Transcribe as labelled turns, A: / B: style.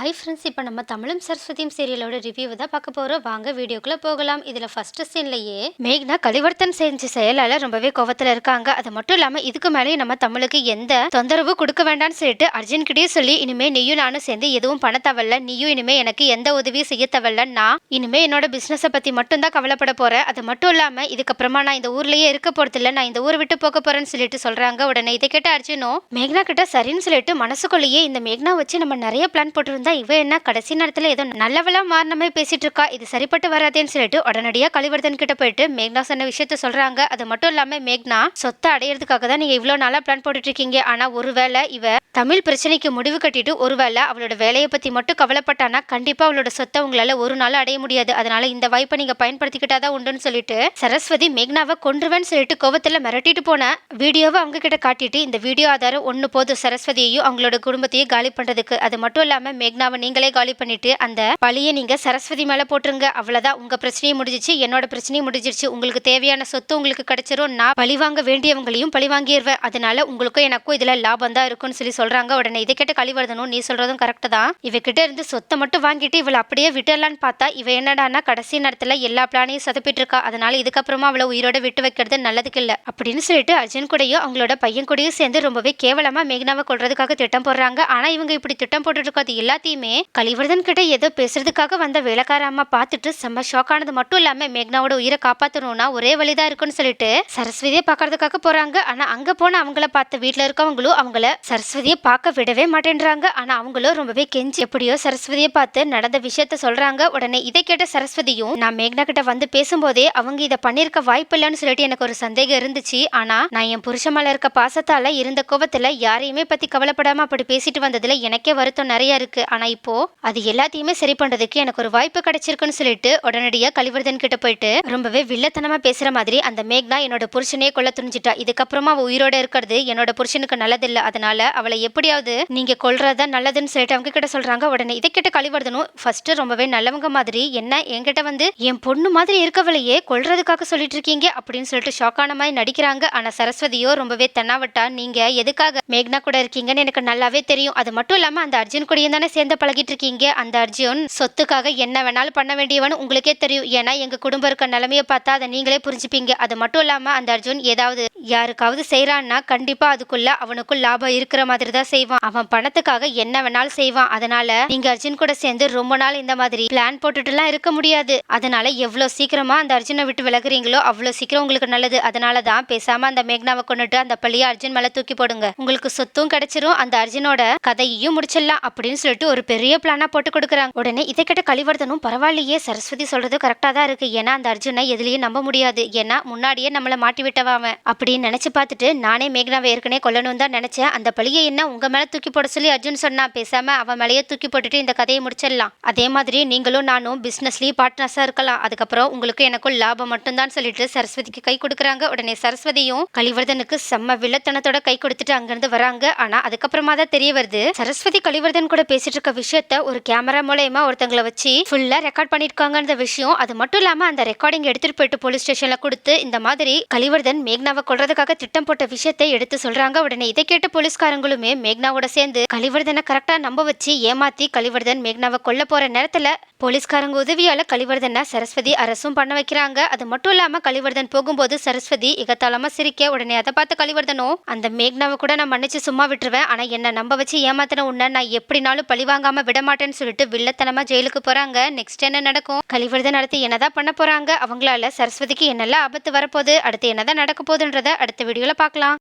A: Hi friends இப்போ நம்ம தமிழும் சரஸ்வதியும் சீரியலோட ரிவ்யூ தான் பார்க்க போகிறோம் வாங்க வீடியோக்குள்ளே போகலாம். இதில் ஃபஸ்ட்டு சீன்லேயே மேக்னா கலிவர்த்தன் செஞ்ச செயலால் ரொம்பவே கோவத்தில் இருக்காங்க. அது மட்டும் இல்லாமல் இதுக்கு மேலேயும் நம்ம தமிழுக்கு எந்த தொந்தரவு கொடுக்க வேண்டாம்னு சொல்லிட்டு அர்ஜுன்கிட்டயே சொல்லி இனிமேல் நீயும் நானும் சேர்ந்து எதுவும் பண்ண தவல்ல நீயும் இனிமேல் எனக்கு எந்த உதவியும் செய்ய தவல்ல நான் இனிமேல் என்னோட பிஸ்னஸை பற்றி மட்டும்தான் கவலைப்பட போகிறேன் அது மட்டும் இல்லாமல் இதுக்கப்புறமா நான் இந்த ஊர்லேயே இருக்க போகிறதில்ல நான் இந்த ஊரை விட்டு போக போகிறேன்னு சொல்லிட்டு சொல்கிறாங்க உடனே இதை கேட்ட அர்ஜுனும் மேக்னா கிட்ட சரின்னு சொல்லிட்டு மனசுக்குள்ளேயே இந்த மேக்னா வச்சு நம்ம நிறைய பிளான் போட்டிருந்தா இவ என்ன கடைசி நேரத்துல ஏதோ நல்லவளா மாறினமே பேசிட்டு இருக்கா? இது சரிப்பட்டு வராதேன்னு சொல்லிட்டு உடனடியா கலிவர்தன் கிட்ட போயிட்டு மேக்னா சொன்ன விஷயத்த சொல்றாங்க. அது மட்டும் இல்லாம மேக்னா சொத்தை அடையிறதுக்காக தான் நீங்க இவ்வளவு நாளா பிளான் போட்டுட்டு இருக்கீங்க ஆனா ஒருவேளை இவ தமிழ் பிரச்சனைக்கு முடிவு கட்டிட்டு ஒருவேளை அவளோட வேலையை பத்தி மட்டும் கவலைப்பட்டானா கண்டிப்பா அவளோட சொத்தை உங்களால ஒரு நாள் அடைய முடியாது. அதனால இந்த வாய்ப்பை நீங்க பயன்படுத்திக்கிட்டாதான் உண்டுன்னு சொல்லிட்டு சரஸ்வதி மேக்னாவை கொன்றுவேன்னு சொல்லிட்டு கோவத்துல மிரட்டிட்டு போன வீடியோவை அவங்க கிட்ட காட்டிட்டு இந்த வீடியோ ஆதாரம் ஒன்று போதும் சரஸ்வதியையும் அவங்களோட குடும்பத்தையும் காலி பண்றதுக்கு. அது மட்டும் இல்லாம நான் நீங்களே காலி பண்ணிட்டு அந்த பழியை நீங்க சரஸ்வதி மேல போட்டுருங்க. அவ்வளவுதான். உங்க பிரச்சனையும் முடிஞ்சிச்சு. என்னோட பிரச்சனையும் முடிஞ்சிருச்சு. உங்களுக்கு தேவையான சொத்து உங்களுக்கு கிடைச்சிரும். நான் பழி வாங்க வேண்டியவங்களையும் பழி வாங்கிடுவேன் அதனால உங்களுக்கும் எனக்கும் இதுல லாபம் தான் இருக்கும்னு சொல்லி சொல்றாங்க. உடனே இதை கேட்ட கழிவர்தனும் நீ சொல்றதும் கரெக்ட் தான். இவகிட்ட இருந்து சொத்தை மட்டும் வாங்கிட்டு இவளை அப்படியே விட்டுடலான்னு பார்த்தா இவ என்னடானா கடைசி நேரத்துல எல்லா பிளானையும் சொதப்பிட்டு இருக்கா. அதனால இதுக்கப்புறமா அவளை உயிரோட விட்டு வைக்கிறது நல்லதுக்கு இல்ல. அப்படின்னு சொல்லிட்டு அர்ஜுன் கூடயும் அவங்களோட பையன் கூடயும் சேர்ந்து ரொம்பவே கேவலமா மேகனாவை கொள்றதுக்காக திட்டம் போடுறாங்க. ஆனா இவங்க இப்படி திட்டம் போட்டுட்டு இருக்கிறது எல்லாத்தையுமே கலிவர்தன் கிட்ட ஏதோ பேசுறதுக்காக வந்த வேலைக்கார அம்மா பார்த்துட்டு செம்ம ஷாக் ஆனது. மட்டும் இல்லாம மேக்னாவோட உயிரை காப்பாத்தணும்னா ஒரே வழிதான் இருக்குன்னு சொல்லிட்டு சரஸ்வதியை பார்க்கறதுக்காக போறாங்க. ஆனா அங்க போன அவங்கள பார்த்த வீட்டுல இருக்கவங்களும் அவங்கள சரஸ்வதியை பார்க்க விடவே மாட்டேன்றாங்க. ஆனா அவங்களும் ரொம்பவே கெஞ்சி எப்படியோ சரஸ்வதியை பார்த்து நடந்த விஷயத்த சொல்றாங்க. உடனே இதை கேட்ட சரஸ்வதியும் நான் மேக்னா கிட்ட வந்து பேசும்போதே அவங்க இதை பண்ணிருக்க வாய்ப்பு இல்லைன்னு சொல்லிட்டு எனக்கு ஒரு சந்தேகம் இருந்துச்சு. ஆனா நான் என் புருஷன் மேல இருக்க பாசத்தால இருந்த கோபத்துல யாரையுமே பத்தி கவலைப்படாம அப்படி பேசிட்டு வந்ததுல எனக்கே வருத்தம் நிறைய இருக்கு. ஆனால் இப்போது அது எல்லாத்தையுமே சரி பண்ணுறதுக்கு எனக்கு ஒரு வாய்ப்பு கிடைச்சிருக்குன்னு சொல்லிட்டு உடனடியாக கலிவர்தன் கிட்ட போயிட்டு ரொம்பவே வில்லத்தனமாக பேசுகிற மாதிரி அந்த மேக்னா என்னோட புருஷனே கொல்ல துணிஞ்சிட்டா. இதுக்கப்புறமா அவள் உயிரோட இருக்கிறது என்னோட புருஷனுக்கு நல்லதில்லை. அதனால அவளை எப்படியாவது நீங்கள் கொள்றதா நல்லதுன்னு சொல்லிட்டு அவங்க கிட்ட சொல்கிறாங்க உடனே. இதை கிட்ட கழிவர்தனும் ஃபர்ஸ்ட் ரொம்பவே நல்லவங்க மாதிரி என்ன என்கிட்ட வந்து என் பொண்ணு மாதிரி இருக்கவளையே கொள்றதுக்காக சொல்லிட்டு இருக்கீங்க? அப்படின்னு சொல்லிட்டு ஷாக்கான மாதிரி நடிக்கிறாங்க. ஆனா சரஸ்வதியோ ரொம்பவே தென்னாவட்டா நீங்க எதுக்காக மேக்னா கூட இருக்கீங்கன்னு எனக்கு நல்லாவே தெரியும். அது மட்டும் இல்லாம அந்த அர்ஜுன் கூடயும் தானே சேர்ந்து பழகிட்டு இருக்கீங்க அந்த அர்ஜுன் சொத்துக்காக என்ன வேணாலும் பண்ண வேண்டியவன் உங்களுக்கே தெரியும். ஏன்னா எங்க குடும்பம் இருக்க நிலைமையை பார்த்தா அதை நீங்களே புரிஞ்சுப்பீங்க. அது மட்டும் இல்லாம அந்த அர்ஜுன் ஏதாவது யாருக்காவது செய்யறான்னா கண்டிப்பா அதுக்குள்ள அவனுக்கும் லாபம் இருக்கிற மாதிரி தான் செய்வான். அவன் பணத்துக்காக என்ன வேணாலும் செய்வான். அதனால நீங்க அர்ஜுன் கூட சேர்ந்து ரொம்ப நாள் இந்த மாதிரி பிளான் போட்டுட்டுலாம் இருக்க முடியாது. அதனால எவ்வளவு சீக்கிரமா அந்த அர்ஜுனை விட்டு விலகுறீங்களோ அவ்வளவு சீக்கிரம் உங்களுக்கு நல்லது. அதனால தான் பேசாம அந்த மேக்னாவை கொண்டுட்டு அந்த பள்ளியை அர்ஜுன் மேல தூக்கி போடுங்க. உங்களுக்கு சொத்தும் கிடைச்சிரும். அந்த அர்ஜுனோட கதையையும் முடிச்சிடலாம் அப்படின்னு சொல்லிட்டு ஒரு பெரிய பிளானா போட்டு கொடுக்குறாங்க. உடனே இதை கிட்ட கலிவர்தனும் பரவாயில்லையே சரஸ்வதி சொல்றது கரெக்டா தான் இருக்கு. ஏன்னா அந்த அர்ஜுனை எதுலயும் நம்ப முடியாது. ஏன்னா முன்னாடியே நம்மள மாட்டி விட்டவன் அப்படின்னு நினைச்சு பார்த்துட்டு நானே மேகனாவை ஏற்கனவே கொல்லணும் தான் நினைச்சேன். அந்த பழியை என்ன உங்க மேல தூக்கி போட சொல்லி அர்ஜுன் சொன்னா? பேசாம அவன் மேலேயே தூக்கி போட்டுட்டு இந்த கதையை முடிச்சிடலாம். அதே மாதிரி நீங்களும் நானும் பிசினஸ்லயும் பார்ட்னர்ஸா இருக்கலாம். அதுக்கப்புறம் உங்களுக்கு எனக்கும் லாபம் மட்டும்தான் சொல்லிட்டு சரஸ்வதிக்கு கை கொடுக்குறாங்க. உடனே சரஸ்வதியும் கலிவர்தனுக்கு செம்ம வில்லத்தனத்தோட கை கொடுத்துட்டு அங்கிருந்து வராங்க. ஆனா அதுக்கப்புறமா தான் தெரிய வருது சரஸ்வதி கலிவர்தன் கூட பேசிட்டு இருக்க விஷயத்த ஒரு கேமரா மூலயமா ஒருத்தங்களை வச்சு ஃபுல்லா ரெக்கார்ட் பண்ணிருக்காங்கன்ற விஷயம். அது மட்டும் இல்லாம அந்த ரெக்கார்டிங் எடுத்துட்டு போயிட்டு போலீஸ் ஸ்டேஷன்ல கொடுத்து இந்த மாதிரி கலிவர்தன் மேக்னாவை கொள்றதுக்காக திட்டம் போட்ட விஷயத்தை எடுத்து சொல்றாங்க. உடனே இதை கேட்டு போலீஸ்காரங்களுமே மேக்னாவோட சேர்ந்து கலிவர்தனை கரெக்டா நம்ப வச்சு ஏமாத்தி கலிவர்தன் மேக்னாவை கொல்ல போற நேரத்துல போலீஸ்காரங்க உதவியால கலிவர்தனை சரஸ்வதி அரசும் பண்ண வைக்கிறாங்க. அது மட்டும் இல்லாம கலிவர்தன் போகும்போது சரஸ்வதி இகத்தாளமா சிரிக்க உடனே அதை பார்த்த கலிவர்தனும் அந்த மேக்னாவை கூட நான் மன்னிச்சு சும்மா விட்டுருவேன். ஆனா என்ன நம்ப வச்சு ஏமாத்தின உன்ன நான் எப்படினாலும் பழி வாங்காம விட மாட்டேன்னு சொல்லிட்டு வில்லத்தனமா ஜெயிலுக்கு போறாங்க. நெக்ஸ்ட் என்ன நடக்கும்? கலிவர்தன் நடத்தி என்னதான் பண்ண போறாங்க? அவங்களால சரஸ்வதிக்கு என்னெல்லாம் ஆபத்து வரப்போகுது? அடுத்து என்னதான் நடக்க போகுதுன்றத அடுத்த வீடியோல பார்க்கலாம்.